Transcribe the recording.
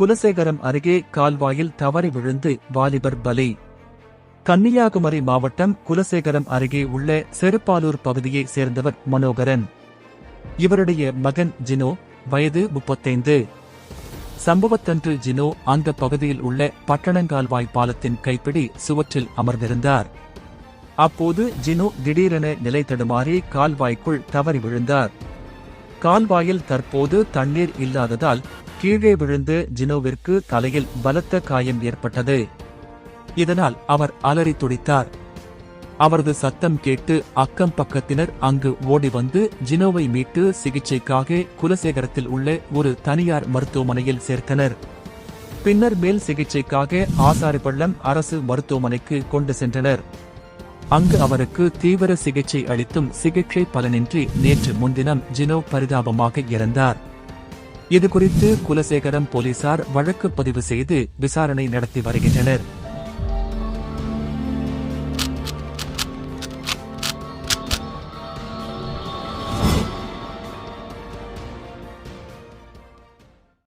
குலசேகரம் அருகே கால்வாயில் தவறி விழுந்து வாலிபர் பலி. கன்னியாகுமரி மாவட்டம் குலசேகரம் அருகே உள்ள செருப்பாலூர் பகுதியைச் சேர்ந்தவர் மனோகரன். இவருடைய மகன் ஜினோ வயது முப்பத்தைந்து. சம்பவத்தன்று ஜினோ அந்த பகுதியில் உள்ள பட்டணங்கால்வாய் பாலத்தின் கைப்பிடி சுவற்றில் அமர்ந்திருந்தார். அப்போது ஜினோ திடீரென நிலை தடுமாறி கால்வாய்க்குள் தவறி விழுந்தார். கால்வாயில் தற்போது தண்ணீர் இல்லாததால் கீழே விழுந்து ஜினோவிற்கு தலையில் பலத்த காயம் ஏற்பட்டது. இதனால் அவர் அலறி துடித்தார். அவரது சத்தம் கேட்டு அக்கம் பக்கத்தினர் அங்கு ஓடி வந்து ஜினோவை மீட்டு சிகிச்சைக்காக குலசேகரத்தில் உள்ள ஒரு தனியார் மருத்துவமனையில் சேர்த்தனர். பின்னர் மேல் சிகிச்சைக்காக ஆசாரிப்பள்ளம் அரசு மருத்துவமனைக்கு கொண்டு சென்றனர். அங்கு அவருக்கு தீவிர சிகிச்சை அளித்தும் சிகிச்சை பலனின்றி நேற்று முன்தினம் ஜினோ பரிதாபமாக இறந்தார். இதுகுறித்து குலசேகரம் போலீசார் வழக்கு பதிவு செய்து விசாரணை நடத்தி வருகின்றனர்.